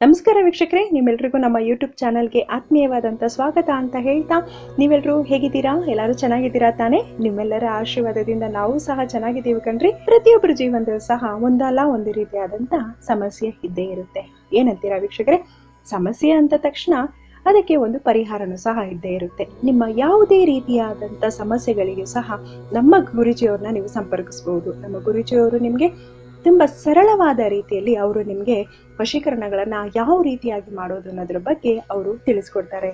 ನಮಸ್ಕಾರ ವೀಕ್ಷಕರೇ, ನಿಮ್ಮೆಲ್ರಿಗೂ ನಮ್ಮ ಯೂಟ್ಯೂಬ್ ಚಾನಲ್ಗೆ ಆತ್ಮೀಯವಾದಂಥ ಸ್ವಾಗತ ಅಂತ ಹೇಳ್ತಾ ನೀವೆಲ್ಲರೂ ಹೇಗಿದ್ದೀರಾ? ಎಲ್ಲರೂ ಚೆನ್ನಾಗಿದ್ದೀರಾ ತಾನೇ? ನಿಮ್ಮೆಲ್ಲರ ಆಶೀರ್ವಾದದಿಂದ ನಾವು ಸಹ ಚೆನ್ನಾಗಿದ್ದೀವಿ ಕಣ್ರಿ. ಪ್ರತಿಯೊಬ್ಬರ ಜೀವನದಲ್ಲೂ ಸಹ ಒಂದಲ್ಲ, ಒಂದು ರೀತಿಯಾದಂಥ ಸಮಸ್ಯೆ ಇದ್ದೇ ಇರುತ್ತೆ. ಏನಂತೀರಾ ವೀಕ್ಷಕರೇ? ಸಮಸ್ಯೆ ಅಂತ ತಕ್ಷಣ ಅದಕ್ಕೆ ಒಂದು ಪರಿಹಾರನೂ ಸಹ ಇದ್ದೇ ಇರುತ್ತೆ. ನಿಮ್ಮ ಯಾವುದೇ ರೀತಿಯಾದಂಥ ಸಮಸ್ಯೆಗಳಿಗೂ ಸಹ ನಮ್ಮ ಗುರುಜಿಯವ್ರನ್ನ ನೀವು ಸಂಪರ್ಕಿಸ್ಬೋದು. ನಮ್ಮ ಗುರುಜಿಯವರು ನಿಮಗೆ ತುಂಬ ಸರಳವಾದ ರೀತಿಯಲ್ಲಿ ಅವರು ನಿಮಗೆ ವಶೀಕರಣಗಳನ್ನು ಯಾವ ರೀತಿಯಾಗಿ ಮಾಡೋದು ಅನ್ನೋದ್ರ ಬಗ್ಗೆ ಅವರು ತಿಳಿಸ್ಕೊಡ್ತಾರೆ.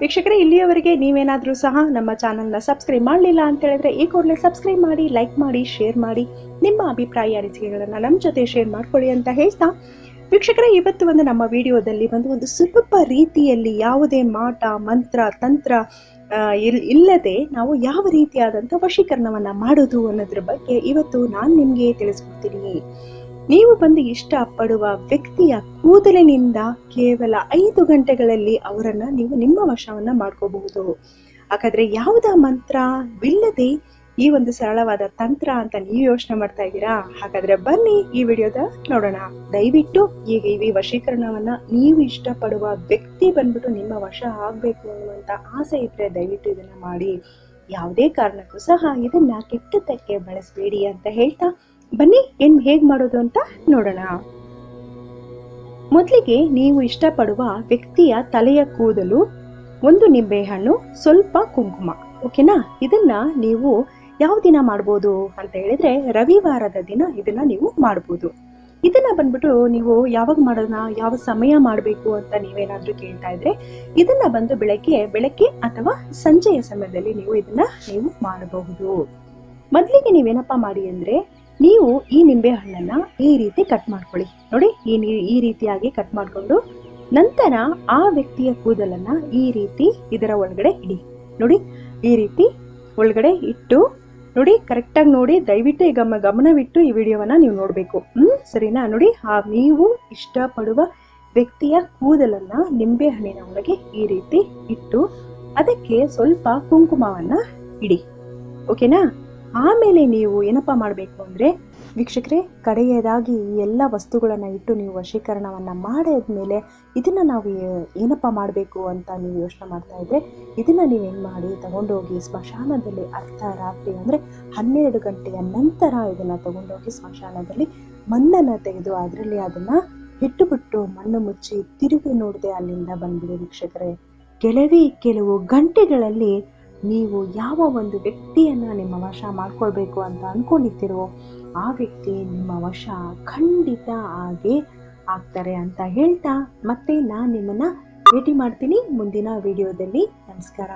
ವೀಕ್ಷಕರೇ, ಇಲ್ಲಿಯವರೆಗೆ ನೀವೇನಾದರೂ ಸಹ ನಮ್ಮ ಚಾನಲ್ನ ಸಬ್ಸ್ಕ್ರೈಬ್ ಮಾಡಲಿಲ್ಲ ಅಂತ ಹೇಳಿದ್ರೆ ಈ ಕೂಡಲೇ ಸಬ್ಸ್ಕ್ರೈಬ್ ಮಾಡಿ, ಲೈಕ್ ಮಾಡಿ, ಶೇರ್ ಮಾಡಿ, ನಿಮ್ಮ ಅಭಿಪ್ರಾಯ, ಅನಿಸಿಕೆಗಳನ್ನು ನಮ್ಮ ಜೊತೆ ಶೇರ್ ಮಾಡ್ಕೊಳ್ಳಿ ಅಂತ ಹೇಳ್ತಾ ವೀಕ್ಷಕರೇ, ಇವತ್ತು ಒಂದು ನಮ್ಮ ವಿಡಿಯೋದಲ್ಲಿ ಬಂದು ಒಂದು ಸುಲಭ ರೀತಿಯಲ್ಲಿ ಯಾವುದೇ ಮಾಟ, ಮಂತ್ರ, ತಂತ್ರ ಇಲ್ಲದೆ ನಾವು ಯಾವ ರೀತಿಯಾದಂಥ ವಶೀಕರಣವನ್ನು ಮಾಡೋದು ಅನ್ನೋದ್ರ ಬಗ್ಗೆ ಇವತ್ತು ನಾನು ನಿಮಗೆ ತಿಳಿಸ್ಕೊಡ್ತೀನಿ. ನೀವು ಬಂದು ಇಷ್ಟಪಡುವ ವ್ಯಕ್ತಿಯ ಕೂದಲಿನಿಂದ ಕೇವಲ ಐದು ಗಂಟೆಗಳಲ್ಲಿ ಅವರನ್ನು ನೀವು ನಿಮ್ಮ ವಶವನ್ನು ಮಾಡ್ಕೋಬಹುದು. ಹಾಗಾದ್ರೆ ಯಾವುದ ಮಂತ್ರವಿಲ್ಲದೆ ಈ ಒಂದು ಸರಳವಾದ ತಂತ್ರ ಅಂತ ನೀವು ಯೋಚನೆ ಮಾಡ್ತಾ ಇದ್ದೀರಾ? ಹಾಗಾದ್ರೆ ಬನ್ನಿ ಈ ವಿಡಿಯೋದ ನೋಡೋಣ. ದಯವಿಟ್ಟು ಈಗ ಈ ವಶೀಕರಣವನ್ನ ನೀವು ಇಷ್ಟಪಡುವ ವ್ಯಕ್ತಿ ಬಂದ್ಬಿಟ್ಟು ನಿಮ್ಮ ವಶ ಆಗ್ಬೇಕು ಅನ್ನುವಂತ ಆಸೆ ಇದ್ರೆ ದಯವಿಟ್ಟು ಇದನ್ನ ಮಾಡಿ. ಯಾವುದೇ ಕಾರಣಕ್ಕೂ ಸಹ ಇದನ್ನ ಕೆಟ್ಟದ್ದಕ್ಕೆ ಬಳಸಬೇಡಿ ಅಂತ ಹೇಳ್ತಾ ಬನ್ನಿ, ಏನ್ ಹೇಗ್ ಮಾಡೋದು ಅಂತ ನೋಡೋಣ. ಮೊದಲಿಗೆ ನೀವು ಇಷ್ಟಪಡುವ ವ್ಯಕ್ತಿಯ ತಲೆಯ ಕೂದಲು ಒಂದು ನಿಂಬೆಹಣ್ಣು, ಸ್ವಲ್ಪ ಕುಂಕುಮ. ಓಕೆನಾ? ಇದನ್ನ ನೀವು ಯಾವ ದಿನ ಮಾಡ್ಬೋದು ಅಂತ ಹೇಳಿದ್ರೆ ರವಿವಾರದ ದಿನ ಇದನ್ನ ನೀವು ಮಾಡ್ಬೋದು. ಇದನ್ನ ಬಂದ್ಬಿಟ್ಟು ನೀವು ಯಾವಾಗ ಮಾಡೋಣ, ಯಾವ ಸಮಯ ಮಾಡಬೇಕು ಅಂತ ನೀವೇನಾದ್ರೂ ಕೇಳ್ತಾ ಇದ್ರೆ ಇದನ್ನ ಬಂದು ಬೆಳಗ್ಗೆ ಬೆಳಗ್ಗೆ ಅಥವಾ ಸಂಜೆಯ ಸಮಯದಲ್ಲಿ ನೀವು ಇದನ್ನ ನೀವು ಮಾಡಬಹುದು. ಮೊದಲಿಗೆ ನೀವೇನಪ್ಪ ಮಾಡಿ ಅಂದ್ರೆ ನೀವು ಈ ನಿಂಬೆ ಹಣ್ಣನ್ನ ಈ ರೀತಿ ಕಟ್ ಮಾಡ್ಕೊಳ್ಳಿ. ನೋಡಿ, ಈ ಈ ರೀತಿಯಾಗಿ ಕಟ್ ಮಾಡ್ಕೊಂಡು ನಂತರ ಆ ವ್ಯಕ್ತಿಯ ಕೂದಲನ್ನ ಈ ರೀತಿ ಇದರ ಒಳಗಡೆ ಇಡಿ. ನೋಡಿ, ಈ ರೀತಿ ಒಳಗಡೆ ಇಟ್ಟು ನೋಡಿ ಕರೆಕ್ಟಾಗಿ ನೋಡಿ, ದಯವಿಟ್ಟು ಈಗ ಗಮನವಿಟ್ಟು ಈ ವಿಡಿಯೋವನ್ನ ನೀವು ನೋಡಬೇಕು. ಹ್ಮ್, ಸರಿನಾ? ನೋಡಿ, ಆ ನೀವು ಇಷ್ಟಪಡುವ ವ್ಯಕ್ತಿಯ ಕೂದಲನ್ನ ನಿಂಬೆ ಹಣ್ಣಿನ ಒಳಗೆ ಈ ರೀತಿ ಇಟ್ಟು, ಅದಕ್ಕೆ ಸ್ವಲ್ಪ ಕುಂಕುಮವನ್ನ ಇಡಿ. ಓಕೆನಾ ಆಮೇಲೆ ನೀವು ಏನಪ್ಪ ಮಾಡಬೇಕು ಅಂದರೆ, ವೀಕ್ಷಕರೇ, ಕಡೆಯದಾಗಿ ಈ ಎಲ್ಲ ವಸ್ತುಗಳನ್ನು ಇಟ್ಟು ನೀವು ವಶೀಕರಣವನ್ನು ಮಾಡಿದ್ಮೇಲೆ ಇದನ್ನು ನಾವು ಏನಪ್ಪ ಮಾಡಬೇಕು ಅಂತ ನೀವು ಯೋಚನೆ ಮಾಡ್ತಾ ಇದ್ರೆ, ಇದನ್ನು ನೀವೇನು ಮಾಡಿ, ತಗೊಂಡೋಗಿ ಸ್ಮಶಾನದಲ್ಲಿ ಅರ್ಧ ರಾತ್ರಿ ಅಂದರೆ ಹನ್ನೆರಡು ಗಂಟೆಯ ನಂತರ ಇದನ್ನು ತಗೊಂಡೋಗಿ ಸ್ಮಶಾನದಲ್ಲಿ ಮಣ್ಣನ್ನು ತೆಗೆದು ಅದರಲ್ಲಿ ಅದನ್ನ ಇಟ್ಟುಬಿಟ್ಟು ಮಣ್ಣು ಮುಚ್ಚಿ ತಿರುಗಿ ನೋಡದೆ ಅಲ್ಲಿಂದ ಬಂದ್ಬಿಡಿ ವೀಕ್ಷಕರೇ. ಕೆಲವೇ ಕೆಲವು ಗಂಟೆಗಳಲ್ಲಿ ನೀವು ಯಾವ ಒಂದು ವ್ಯಕ್ತಿಯನ್ನ ನಿಮ್ಮ ವಶ ಮಾಡ್ಕೊಳ್ಬೇಕು ಅಂತ ಅಂದ್ಕೊಂಡಿರ್ತೀರೋ ಆ ವ್ಯಕ್ತಿ ನಿಮ್ಮ ವಶ ಖಂಡಿತ ಆಗಿ ಆಗ್ತಾರೆ ಅಂತ ಹೇಳ್ತಾ ಮತ್ತೆ ನಾನು ನಿಮ್ಮನ್ನ ಭೇಟಿ ಮಾಡ್ತೀನಿ ಮುಂದಿನ ವಿಡಿಯೋದಲ್ಲಿ. ನಮಸ್ಕಾರ.